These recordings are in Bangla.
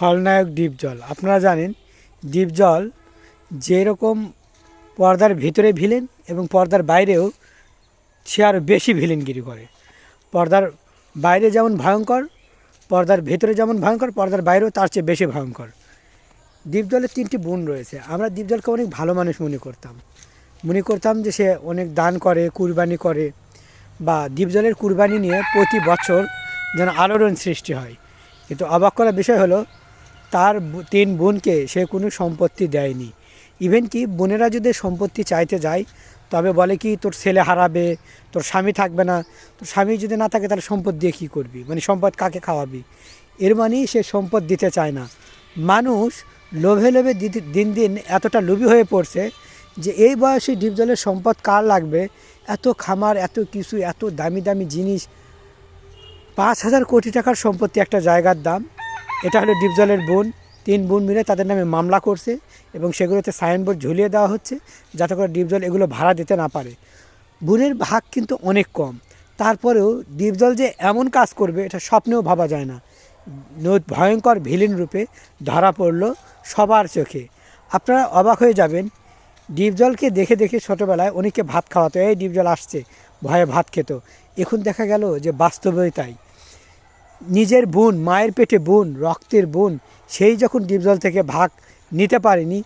খলনায়ক ডিপজল আপনারা জানেন ডিপজল যেরকম পর্দার ভিতরে ভিলেন এবং পর্দার বাইরেও সে আরও বেশি ভিলেনগিরি করে। পর্দার বাইরে যেমন ভয়ঙ্কর, পর্দার ভেতরে যেমন ভয়ঙ্কর, পর্দার বাইরেও তার চেয়ে বেশি ভয়ঙ্কর। দীপজলের তিনটি বোন রয়েছে। আমরা দীপজলকে অনেক ভালো মানুষ মনে করতাম। মনে করতাম যে সে অনেক দান করে, কুরবানি করে বা দীপজলের কুরবানি নিয়ে প্রতি বছর যেন আলোড়ন সৃষ্টি হয়। কিন্তু অবাক করার বিষয় হলো তার তিন বোনকে সে কোনো সম্পত্তি দেয়নি। ইভেন কি বোনেরা যদি সম্পত্তি চাইতে যায়, তবে বলে কি তোর ছেলে হারাবে, তোর স্বামী থাকবে না, তোর স্বামী যদি না থাকে তাহলে সম্পদ দিয়ে কী করবি? মানে সম্পদ কাকে খাওয়াবি? এর মানেই সে সম্পদ দিতে চায় না। মানুষ লোভে লোভে দিন দিন এতটা লোভী হয়ে পড়ছে যে এই বয়সে ডিপজলের সম্পদ কার লাগবে? এত খামার, এত কিছু, এত দামি দামি জিনিস। পাঁচ হাজার কোটি টাকার সম্পত্তি একটা জায়গার দাম। এটা হলো ডিপজলের বোন। তিন বোন মিলে তাদের নামে মামলা করছে এবং সেগুলোতে সাইনবোর্ড ঝুলিয়ে দেওয়া হচ্ছে যাতে করে ডিপজল এগুলো ভাড়া দিতে না পারে। বোনের ভাগ কিন্তু অনেক কম। তারপরেও ডিপজল যে এমন কাজ করবে, এটা স্বপ্নেও ভাবা যায় না। ভয়ঙ্কর ভিলেন রূপে ধরা পড়ল সবার চোখে। আপনারা অবাক হয়ে যাবেন ডিপজলকে দেখে দেখে ছোটোবেলায় অনেকে ভাত খাওয়াতো, এই ডিপজল আসছে। ভয়ে ভাত খেত। এখন দেখা গেল যে বাস্তবেই তাই। নিজের বোন, মায়ের পেটে বোন, রক্তের বোন, সেই যখন ডিপজল থেকে ভাগ নিতে পারেনি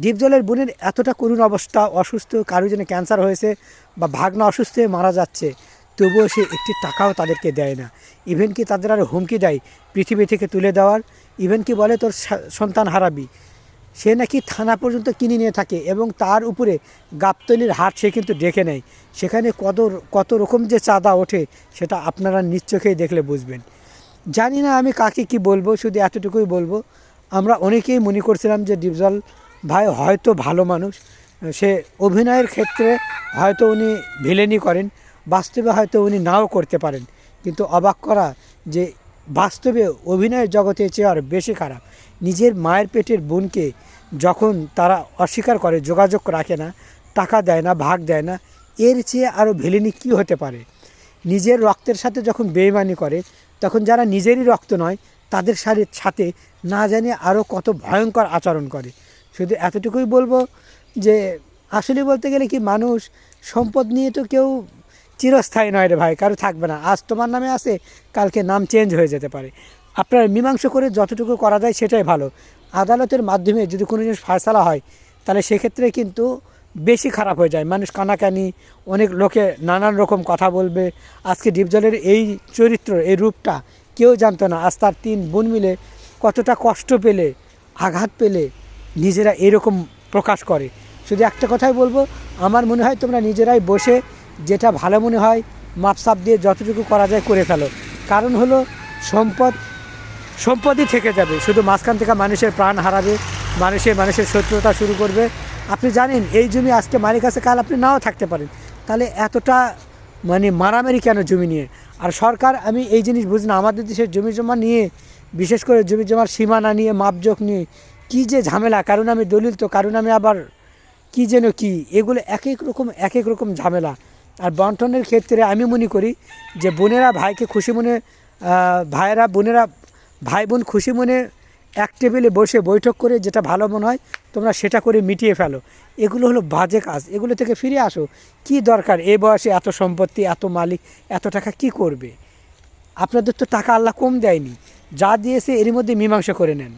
ডিপজলের বোনের এতটা করুণ অবস্থা, অসুস্থ কারও যেন ক্যান্সার হয়েছে বা ভাগনা অসুস্থ হয়ে মারা যাচ্ছে, তবুও সে একটি টাকাও তাদেরকে দেয় না। ইভেন কি তাদের আর হুমকি দেয় পৃথিবী থেকে তুলে দেওয়ার? ইভেন কি বলে তোর সন্তান হারাবি? সে নাকি থানা পর্যন্ত কিনে নিয়ে থাকে এবং তার উপরে গাবতলির হাট সে কিন্তু ডেকে নেয়। সেখানে কত কত রকম যে চাঁদা ওঠে, সেটা আপনারা নিজ চোখেই দেখলে বুঝবেন। জানি না আমি কাকে কি বলব, শুধু এতটুকুই বলব, আমরা অনেকেই মনে করছিলাম যে ডিপজল ভাই হয়তো ভালো মানুষ, সে অভিনয়ের ক্ষেত্রে হয়তো উনি ভিলেনি করেন, বাস্তবে হয়তো উনি নাও করতে পারেন, কিন্তু অবাক করা যে বাস্তবে অভিনয়ের জগতে চেয়ে আর বেশি খারাপ। নিজের মায়ের পেটের বোনকে যখন তারা অস্বীকার করে, যোগাযোগ রাখে না, টাকা দেয় না, ভাগ দেয় না, এর চেয়ে আরও ভেলেনি কী হতে পারে? নিজের রক্তের সাথে যখন বেইমানি করে তখন যারা নিজেরই রক্ত নয়, তাদের সাথে না জানি আরও কত ভয়ঙ্কর আচরণ করে। শুধু এতটুকুই বলব যে, আসলে বলতে গেলে কি মানুষ সম্পদ নিয়ে তো কেউ চিরস্থায়ী নয় রে ভাই, কারও থাকবে না। আজ তোমার নামে আছে, কালকে নাম চেঞ্জ হয়ে যেতে পারে। আপনার মীমাংস করে যতটুকু করা যায় সেটাই ভালো। আদালতের মাধ্যমে যদি কোনো জিনিস ফায়সালা হয়, তাহলে সেক্ষেত্রে কিন্তু বেশি খারাপ হয়ে যায়। মানুষ কানাকানি, অনেক লোকে নানান রকম কথা বলবে। আজকে ডিপজলের এই চরিত্র এই রূপটা কেউ জানতো না। আজ তার তিন বোন মিলে কতটা কষ্ট পেলে, আঘাত পেলে নিজেরা এরকম প্রকাশ করে। শুধু একটা কথাই বলব, আমার মনে হয় তোমরা নিজেরাই বসে যেটা ভালো মনে হয়, মাপসাপ দিয়ে যতটুকু করা যায় করে ফেলো। কারণ হলো সম্পদ, সম্পদই থেকে যাবে। শুধু মাঝখান থেকে মানুষের প্রাণ হারাবে মানুষের মানুষের শত্রুতা শুরু করবে আপনি জানেন, এই জমি আজকে মালিক আছে, কাল আপনি নাও থাকতে পারেন। তাহলে এতটা মানে মারামারি কেন জমি নিয়ে? আর সরকার, আমি এই জিনিস বুঝি না, আমাদের দেশের জমি জমা নিয়ে, বিশেষ করে জমি জমার সীমানা নিয়ে, মাপজোক নিয়ে, কী যে ঝামেলা, কারণ আমি দলিল তো, কারণ আমি আবার কি যেন কি, এগুলো এক এক রকম, এক এক রকম ঝামেলা। আর বন্টনের ক্ষেত্রে আমি মনে করি যে বোনেরা ভাইকে খুশি মনে ভাইয়েরা, বোনেরা ভাই বোন খুশি মনে এক টেবিলে বসে বৈঠক করে যেটা ভালো মনে হয় তোমরা সেটা করে মিটিয়ে ফেলো। এগুলো হলো বাজে কাজ। এগুলো থেকে ফিরে আসো। কি দরকার? এ বয়সে এত সম্পত্তি, এত মালিক, এত টাকা কি করবে? আপনাদের তো টাকা আল্লাহ কম দেয়নি। যা দিয়েছে এরই মধ্যে মীমাংসা করে নেন।